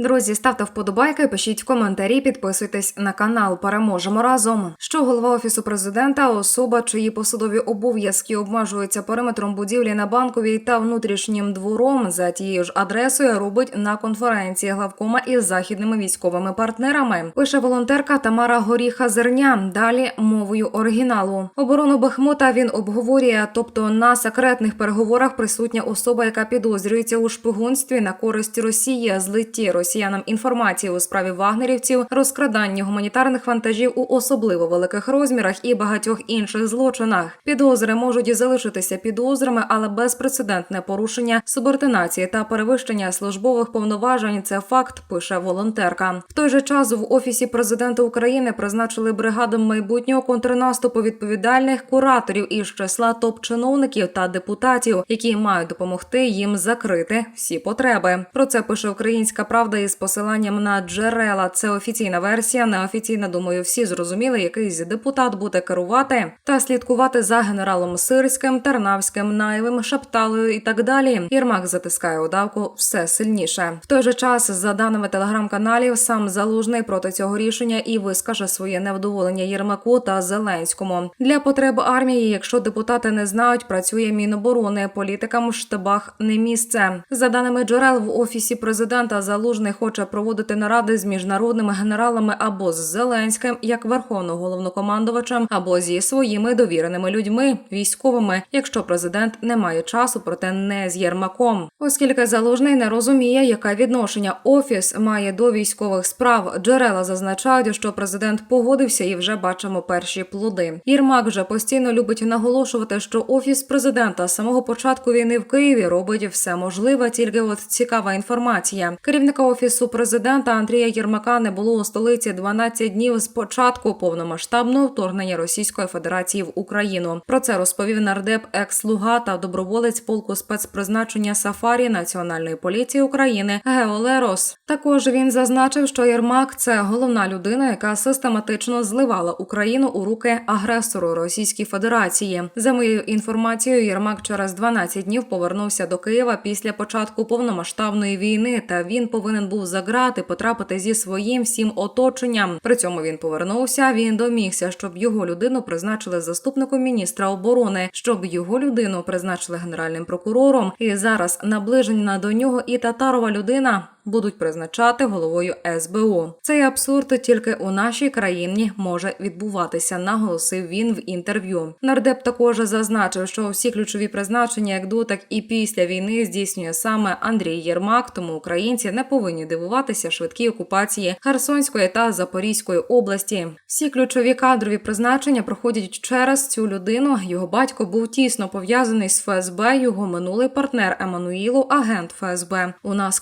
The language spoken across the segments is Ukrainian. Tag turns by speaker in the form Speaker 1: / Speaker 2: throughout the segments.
Speaker 1: Друзі, ставте вподобайки, пишіть коментарі, підписуйтесь на канал. Переможемо разом. Що голова офісу президента, особа, чиї посадові обов'язки обмежуються периметром будівлі на банковій та внутрішнім двором за тією ж адресою, робить на конференції главкома із західними військовими партнерами. Пише волонтерка Тамара Горіха Зерня. Далі мовою оригіналу. Оборону Бахмута він обговорює, тобто на секретних переговорах присутня особа, яка підозрюється у шпигунстві на користь Росії, злитті росіянам інформації у справі вагнерівців, розкраданні гуманітарних вантажів у особливо великих розмірах і багатьох інших злочинах. Підозри можуть залишитися підозрами, але безпрецедентне порушення субординації та перевищення службових повноважень це факт. Пише волонтерка. В той же час в офісі президента України призначили бригаду майбутнього контрнаступу відповідальних кураторів із числа топ-чиновників та депутатів, які мають допомогти їм закрити всі потреби. Про це пише Українська Правда із посиланням на джерела. Це офіційна версія. Неофіційна, думаю, всі зрозуміли, якийсь депутат буде керувати та слідкувати за генералом Сирським, Тарнавським, Наєвим, Шапталою і так далі. Єрмак затискає удавку все сильніше. В той же час, за даними телеграм-каналів, сам залужний проти цього рішення і вискаже своє невдоволення Єрмаку та Зеленському для потреб армії. Якщо депутати не знають, працює Міноборони. Політикам в штабах не місце. За даними джерел в офісі президента, залужний хоче проводити наради з міжнародними генералами або з Зеленським, як верховним головнокомандувачем, або зі своїми довіреними людьми, військовими, якщо президент не має часу, проте не з Єрмаком, оскільки залужний не розуміє, яке відношення офіс має до військових справ. Джерела зазначають, що президент погодився і вже бачимо перші плоди. Єрмак вже постійно любить наголошувати, що офіс президента з самого початку війни в Києві робить все можливе. Тільки от цікава інформація. Керівника офісу президента Андрія Єрмака не було у столиці 12 днів з початку повномасштабного вторгнення Російської Федерації в Україну. Про це розповів нардеп екс-слуга та доброволець полку спецпризначення Сафарі Національної поліції України Гео Лерос. Також він зазначив, що Єрмак це головна людина, яка систематично зливала Україну у руки агресору Російській Федерації. За моєю інформацією, Єрмак через 12 днів повернувся до Києва після початку повномасштабної війни. Та він повинен був за грати потрапити зі своїм всім оточенням. При цьому він повернувся. Він домігся, щоб його людину призначили заступником міністра оборони, щоб його людину призначили генеральним прокурором. І зараз наближена до нього і татарова людина. Будуть призначати головою СБУ. Цей абсурд тільки у нашій країні може відбуватися, наголосив він в інтерв'ю. Нардеп також зазначив, що всі ключові призначення, як до, так і після війни здійснює саме Андрій Єрмак. Тому українці не повинні дивуватися швидкій окупації Херсонської та Запорізької області. Всі ключові кадрові призначення проходять через цю людину. Його батько був тісно пов'язаний з ФСБ. Його минулий партнер Еммануїлу, агент ФСБ. У нас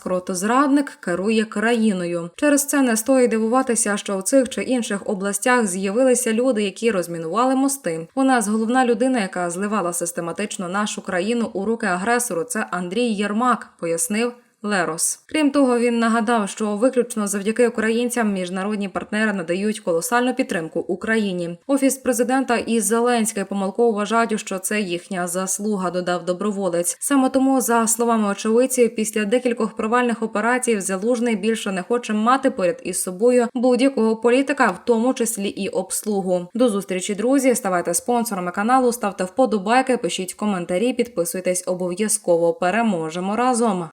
Speaker 1: кротозрадник керує країною. Через це не стоїть дивуватися, що в цих чи інших областях з'явилися люди, які розмінували мости. У нас головна людина, яка зливала систематично нашу країну у руки агресору. Це Андрій Єрмак, пояснив. Лерос. Крім того, він нагадав, що виключно завдяки українцям міжнародні партнери надають колосальну підтримку Україні. Офіс президента і Зеленський помилково вважають, що це їхня заслуга. Додав доброволець. Саме тому, за словами очевидців, після декількох провальних операцій залужний більше не хоче мати поряд із собою будь-якого політика, в тому числі і обслугу. До зустрічі, друзі. Ставайте спонсорами каналу, ставте вподобайки, пишіть коментарі, підписуйтесь обов'язково. Переможемо разом.